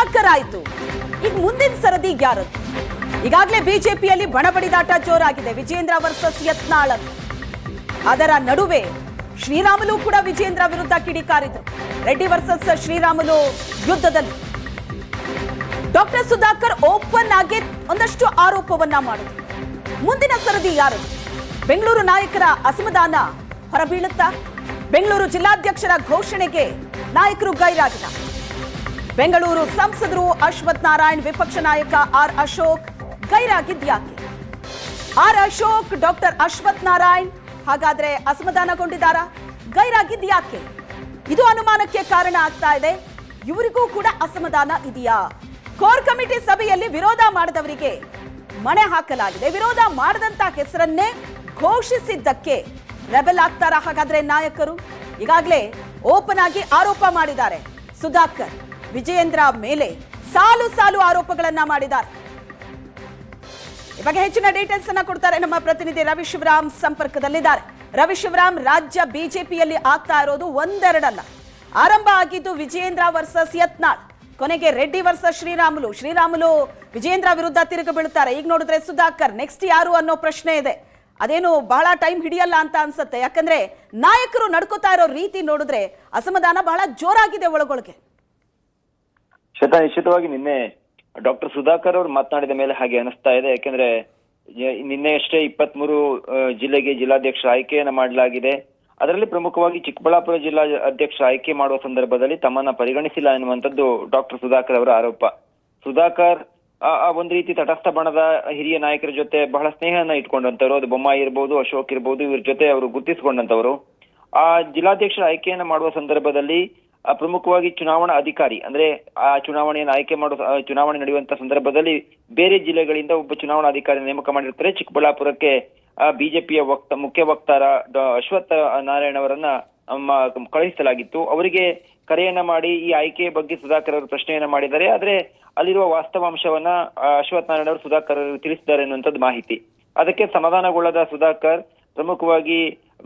ಸುಧಾಕರ್ ಆಯ್ತು ಈಗ ಮುಂದಿನ ಸರದಿ ಯಾರದ್ದು ಈಗಾಗಲೇ ಬಿಜೆಪಿಯಲ್ಲಿ ಬಣಬಡಿದಾಟ ಜೋರಾಗಿದೆ. ವಿಜೇಂದ್ರ ವರ್ಸಸ್ ಯತ್ನಾಳ್ ಅದರ ನಡುವೆ ಶ್ರೀರಾಮುಲು ಕೂಡ ವಿಜೇಂದ್ರ ವಿರುದ್ಧ ಕಿಡಿಕಾರಿದ್ರು. ರೆಡ್ಡಿ ವರ್ಸಸ್ ಶ್ರೀರಾಮುಲು ಯುದ್ಧದಲ್ಲಿ. ಡಾಕ್ಟರ್ ಸುಧಾಕರ್ ಓಪನ್ ಆಗಿ ಒಂದಷ್ಟು ಆರೋಪವನ್ನ ಮಾಡಿದ್ರು. ಮುಂದಿನ ಸರದಿ ಯಾರು? ಬೆಂಗಳೂರು ನಾಯಕರ ಅಸಮಾಧಾನ ಹೊರಬೀಳುತ್ತಾ? ಬೆಂಗಳೂರು ಜಿಲ್ಲಾಧ್ಯಕ್ಷರ ಘೋಷಣೆಗೆ ನಾಯಕರು ಗೈರಾಗಿಲ್ಲ. ಬೆಂಗಳೂರು ಸಂಸದರು ಅಶ್ವಥ್ ನಾರಾಯಣ್ ವಿಪಕ್ಷ ನಾಯಕ ಆರ್ ಅಶೋಕ್ ಗೈರಾಗಿದ್ಯಾಕೆ ಆರ್ ಅಶೋಕ್, ಡಾಕ್ಟರ್ ಅಶ್ವಥ್ ನಾರಾಯಣ್ ಹಾಗಾದ್ರೆ ಅಸಮಾಧಾನಗೊಂಡಿದ್ದಾರಾ? ಗೈರಾಗಿದ್ಯಾಕೆ ಇದು ಅನುಮಾನಕ್ಕೆ ಕಾರಣ ಆಗ್ತಾ ಇದೆ. ಇವರಿಗೂ ಕೂಡ ಅಸಮಾಧಾನ ಇದೆಯಾ? ಕೋರ್ ಕಮಿಟಿ ಸಭೆಯಲ್ಲಿ ವಿರೋಧ ಮಾಡಿದವರಿಗೆ ಮಣೆ ಹಾಕಲಾಗಿದೆ. ವಿರೋಧ ಮಾಡದಂತ ಹೆಸರನ್ನೇ ಘೋಷಿಸಿದ್ದಕ್ಕೆ ರೆಬೆಲ್ ಆಗ್ತಾರಾ ಹಾಗಾದ್ರೆ ನಾಯಕರು? ಈಗಾಗಲೇ ಓಪನ್ ಆಗಿ ಆರೋಪ ಮಾಡಿದ್ದಾರೆ ಸುಧಾಕರ್. ವಿಜಯೇಂದ್ರ ಮೇಲೆ ಸಾಲು ಸಾಲು ಆರೋಪಗಳನ್ನ ಮಾಡಿದ್ದಾರೆ. ಈ ಬಗ್ಗೆ ಹೆಚ್ಚಿನ ಡೀಟೇಲ್ಸ್ ಅನ್ನ ಕೊಡ್ತಾರೆ ನಮ್ಮ ಪ್ರತಿನಿಧಿ ರವಿ ಶಿವರಾಮ್ ಸಂಪರ್ಕದಲ್ಲಿದ್ದಾರೆ. ರವಿ ಶಿವರಾಮ್ ರಾಜ್ಯ ಬಿಜೆಪಿಯಲ್ಲಿ ಆಗ್ತಾ ಇರೋದು ಒಂದೆರಡಲ್ಲ. ಆರಂಭ ಆಗಿದ್ದು ವಿಜಯೇಂದ್ರ ವರ್ಸಸ್ ಯತ್ನಾಳ್, ಕೊನೆಗೆ ರೆಡ್ಡಿ ವರ್ಸಸ್ ಶ್ರೀರಾಮುಲು. ಶ್ರೀರಾಮುಲು ವಿಜಯೇಂದ್ರ ವಿರುದ್ಧ ತಿರುಗಿ ಬೀಳುತ್ತಾರೆ ಈಗ ನೋಡಿದ್ರೆ ಸುಧಾಕರ್ ನೆಕ್ಸ್ಟ್ ಯಾರು ಅನ್ನೋ ಪ್ರಶ್ನೆ ಇದೆ. ಅದೇನು ಬಹಳ ಟೈಮ್ ಹಿಡಿಯಲ್ಲ ಅಂತ ಅನ್ಸುತ್ತೆ. ಯಾಕಂದ್ರೆ ನಾಯಕರು ನಡ್ಕೋತಾ ಇರೋ ರೀತಿ ನೋಡಿದ್ರೆ ಅಸಮಾಧಾನ ಬಹಳ ಜೋರಾಗಿದೆ ಒಳಗೊಳಗೆ. ಶ್ವೇತಾ ನಿಶ್ಚಿತವಾಗಿ ನಿನ್ನೆ ಡಾಕ್ಟರ್ ಸುಧಾಕರ್ ಅವರು ಮಾತನಾಡಿದ ಮೇಲೆ ಹಾಗೆ ಅನಿಸ್ತಾ ಇದೆ. ಯಾಕೆಂದ್ರೆ ನಿನ್ನೆ ಅಷ್ಟೇ ಇಪ್ಪತ್ಮೂರು ಜಿಲ್ಲೆಗೆ ಜಿಲ್ಲಾಧ್ಯಕ್ಷರ ಆಯ್ಕೆಯನ್ನ ಮಾಡಲಾಗಿದೆ. ಅದರಲ್ಲಿ ಪ್ರಮುಖವಾಗಿ ಚಿಕ್ಕಬಳ್ಳಾಪುರ ಜಿಲ್ಲಾ ಅಧ್ಯಕ್ಷ ಆಯ್ಕೆ ಮಾಡುವ ಸಂದರ್ಭದಲ್ಲಿ ತಮ್ಮನ್ನ ಪರಿಗಣಿಸಿಲ್ಲ ಎನ್ನುವಂಥದ್ದು ಡಾಕ್ಟರ್ ಸುಧಾಕರ್ ಅವರ ಆರೋಪ. ಸುಧಾಕರ್, ಆ- ಒಂದು ರೀತಿ ತಟಸ್ಥ ಬಣದ ಹಿರಿಯ ನಾಯಕರ ಜೊತೆ ಬಹಳ ಸ್ನೇಹನ ಇಟ್ಕೊಂಡಂತವ್ರು ಅದು ಬೊಮ್ಮಾಯಿ ಇರ್ಬೋದು, ಅಶೋಕ್ ಇರ್ಬೋದು, ಇವ್ರ ಜೊತೆ ಅವರು ಗುರುತಿಸಿಕೊಂಡಂತವರು ಆ ಜಿಲ್ಲಾಧ್ಯಕ್ಷರ ಆಯ್ಕೆಯನ್ನ ಮಾಡುವ ಸಂದರ್ಭದಲ್ಲಿ ಪ್ರಮುಖವಾಗಿ ಚುನಾವಣಾ ಅಧಿಕಾರಿ ಅಂದ್ರೆ ಆ ಚುನಾವಣೆಯನ್ನು ಆಯ್ಕೆ ಮಾಡುವ ಆ, ಚುನಾವಣೆ ನಡೆಯುವಂತ ಸಂದರ್ಭದಲ್ಲಿ ಬೇರೆ ಜಿಲ್ಲೆಗಳಿಂದ ಒಬ್ಬ ಚುನಾವಣಾ ಅಧಿಕಾರಿ ನೇಮಕ ಮಾಡಿರ್ತಾರೆ. ಚಿಕ್ಕಬಳ್ಳಾಪುರಕ್ಕೆ ಬಿಜೆಪಿಯ ವಕ್ತ ಮುಖ್ಯ ವಕ್ತಾರ ಅಶ್ವತ್ಥ ನಾರಾಯಣ ಅವರನ್ನ ಕಳುಹಿಸಲಾಗಿತ್ತು. ಅವರಿಗೆ ಕರೆಯನ್ನ ಮಾಡಿ ಈ ಆಯ್ಕೆ ಬಗ್ಗೆ ಸುಧಾಕರ್ ಅವರು ಪ್ರಶ್ನೆಯನ್ನ ಮಾಡಿದ್ದಾರೆ. ಆದ್ರೆ ಅಲ್ಲಿರುವ ವಾಸ್ತವಾಂಶವನ್ನ ಅಶ್ವತ್ಥ ನಾರಾಯಣ ಅವರು ಸುಧಾಕರ್ ಅವರು ತಿಳಿಸಿದ್ದಾರೆ ಅನ್ನುವಂಥದ್ದು ಮಾಹಿತಿ. ಅದಕ್ಕೆ ಸಮಾಧಾನಗೊಳ್ಳದ ಸುಧಾಕರ್ ಪ್ರಮುಖವಾಗಿ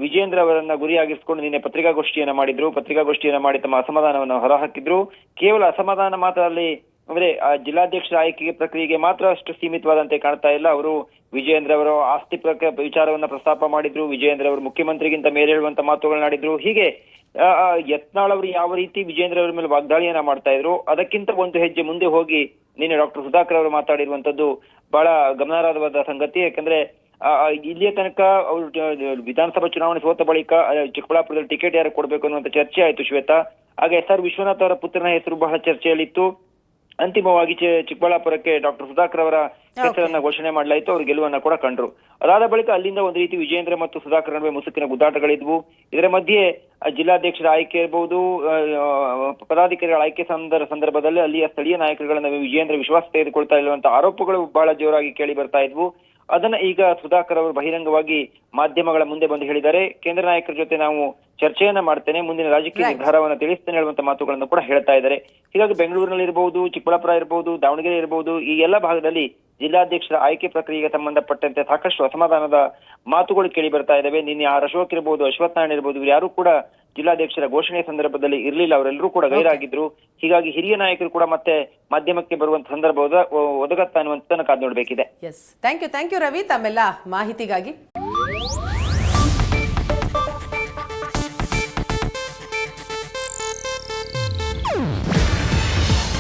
ವಿಜೇಂದ್ರ ಅವರನ್ನ ಗುರಿಯಾಗಿಸಿಕೊಂಡು ನಿನ್ನೆ ಪತ್ರಿಕಾಗೋಷ್ಠಿಯನ್ನ ಮಾಡಿದ್ರು. ಪತ್ರಿಕಾಗೋಷ್ಠಿಯನ್ನ ಮಾಡಿ ತಮ್ಮ ಅಸಮಾಧಾನವನ್ನು ಹೊರಹಾಕಿದ್ರು. ಕೇವಲ ಅಸಮಾಧಾನ ಮಾತ್ರ ಅಲ್ಲಿ ಅಂದ್ರೆ ಆ ಜಿಲ್ಲಾಧ್ಯಕ್ಷರ ಆಯ್ಕೆಗೆ ಪ್ರಕ್ರಿಯೆಗೆ ಮಾತ್ರ ಅಷ್ಟು ಸೀಮಿತವಾದಂತೆ ಕಾಣ್ತಾ ಇಲ್ಲ. ಅವರು ವಿಜಯೇಂದ್ರ ಅವರ ಆಸ್ತಿ ವಿಚಾರವನ್ನ ಪ್ರಸ್ತಾಪ ಮಾಡಿದ್ರು. ವಿಜಯೇಂದ್ರ ಅವರು ಮುಖ್ಯಮಂತ್ರಿಗಿಂತ ಮೇಲೆ ಹೇಳುವಂತ ಮಾತುಗಳನ್ನಾಡಿದ್ರು ಹೀಗೆ ಯತ್ನಾಳ್ ಅವರು ಯಾವ ರೀತಿ ವಿಜೇಂದ್ರ ಅವರ ಮೇಲೆ ವಾಗ್ದಾಳಿಯನ್ನ ಮಾಡ್ತಾ ಇದ್ರು, ಅದಕ್ಕಿಂತ ಒಂದು ಹೆಜ್ಜೆ ಮುಂದೆ ಹೋಗಿ ನಿನ್ನೆ ಡಾಕ್ಟರ್ ಸುಧಾಕರ್ ಅವರು ಮಾತಾಡಿರುವಂತದ್ದು ಬಹಳ ಗಮನಾರ್ಹವಾದ ಸಂಗತಿ. ಯಾಕಂದ್ರೆ ಇಲ್ಲಿಯ ತನಕ ಅವರು ವಿಧಾನಸಭಾ ಚುನಾವಣೆ ಸೋತ ಬಳಿಕ ಚಿಕ್ಕಬಳ್ಳಾಪುರದಲ್ಲಿ ಟಿಕೆಟ್ ಯಾರು ಕೊಡಬೇಕು ಅನ್ನುವಂತ ಚರ್ಚೆ ಆಯ್ತು ಶ್ವೇತಾ. ಆಗ ಎಸ್ ಆರ್ ವಿಶ್ವನಾಥ್ ಅವರ ಪುತ್ರನ ಹೆಸರು ಬಹಳ ಚರ್ಚೆಯಲ್ಲಿತ್ತು. ಅಂತಿಮವಾಗಿ ಚಿಕ್ಕಬಳ್ಳಾಪುರಕ್ಕೆ ಡಾಕ್ಟರ್ ಸುಧಾಕರ್ ಅವರ ಹೆಸರನ್ನ ಘೋಷಣೆ ಮಾಡಲಾಯಿತು. ಅವರು ಗೆಲುವನ್ನ ಕೂಡ ಕಂಡ್ರು. ಅದಾದ ಬಳಿಕ ಅಲ್ಲಿಂದ ಒಂದು ರೀತಿ ವಿಜೇಂದ್ರ ಮತ್ತು ಸುಧಾಕರ್ ನಡುವೆ ಮುಸುಕಿನ ಗುದ್ದಾಟಗಳಿದ್ವು. ಇದರ ಮಧ್ಯೆ ಜಿಲ್ಲಾಧ್ಯಕ್ಷರ ಆಯ್ಕೆ ಇರಬಹುದು ಪದಾಧಿಕಾರಿಗಳ ಆಯ್ಕೆ ಸಂದರ್ ಸಂದರ್ಭದಲ್ಲಿ ಅಲ್ಲಿಯ ಸ್ಥಳೀಯ ನಾಯಕರುಗಳನ್ನ ವಿಜೇಂದ್ರ ವಿಶ್ವಾಸ ತೆಗೆದುಕೊಳ್ತಾ ಇರುವಂತಹ ಆರೋಪಗಳು ಬಹಳ ಜೋರಾಗಿ ಕೇಳಿ ಬರ್ತಾ ಇದ್ವು. ಅದನ್ನ ಈಗ ಸುಧಾಕರ್ ಅವರು ಬಹಿರಂಗವಾಗಿ ಮಾಧ್ಯಮಗಳ ಮುಂದೆ ಬಂದು ಹೇಳಿದ್ದಾರೆ. ಕೇಂದ್ರ ನಾಯಕರ ಜೊತೆ ನಾವು ಚರ್ಚೆಯನ್ನ ಮಾಡ್ತೇನೆ. ಮುಂದಿನ ರಾಜಕೀಯ ನಿರ್ಧಾರವನ್ನು ತಿಳಿಸ್ತೇನೆ ಹೇಳುವಂತ ಮಾತುಗಳನ್ನು ಕೂಡ ಹೇಳ್ತಾ ಇದ್ದಾರೆ. ಹೀಗಾಗಿ ಬೆಂಗಳೂರಿನಲ್ಲಿ ಇರಬಹುದು ಚಿಕ್ಕಬಳ್ಳಾಪುರ ಇರಬಹುದು ದಾವಣಗೆರೆ ಇರಬಹುದು ಈ ಎಲ್ಲ ಭಾಗದಲ್ಲಿ ಜಿಲ್ಲಾಧ್ಯಕ್ಷರ ಆಯ್ಕೆ ಪ್ರಕ್ರಿಯೆಗೆ ಸಂಬಂಧಪಟ್ಟಂತೆ ಸಾಕಷ್ಟು ಅಸಮಾಧಾನದ ಮಾತುಗಳು ಕೇಳಿ ಬರ್ತಾ ಇದಾವೆ. ನಿನ್ನೆ ಆರ್ ಅಶೋಕ್ ಇರಬಹುದು ಅಶ್ವಥ್ ನಾರಾಯಣ ಇರಬಹುದು ಇವ್ರು ಯಾರು ಕೂಡ ಜಿಲ್ಲಾಧ್ಯಕ್ಷರ ಘೋಷಣೆ ಸಂದರ್ಭದಲ್ಲಿ ಇರಲಿಲ್ಲ. ಅವರೆಲ್ಲರೂ ಕೂಡ ಗೈರಾಗಿದ್ರು. ಹೀಗಾಗಿ ಹಿರಿಯ ನಾಯಕರು ಕೂಡ ಮತ್ತೆ ಮಾಧ್ಯಮಕ್ಕೆ ಬರುವಂತ ಸಂದರ್ಭ ಒದಗತ್ತ ಅನ್ನುವಂಥದ್ದನ್ನ ಕಾದ್ ನೋಡಬೇಕಿದೆ. Yes thank you thank you Ravi ತಮ್ಮೆಲ್ಲ ಮಾಹಿತಿಗಾಗಿ.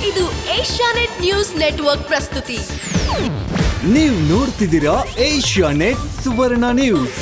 ಇದು ಏಷ್ಯಾನೆಟ್ ನ್ಯೂಸ್ ನೆಟ್ವರ್ಕ್ ಪ್ರಸ್ತುತಿ. ನೀವು ನೋಡ್ತಿದ್ದೀರಾ ಏಷ್ಯಾ ನೆಟ್ ಸುವರ್ಣ ನ್ಯೂಸ್.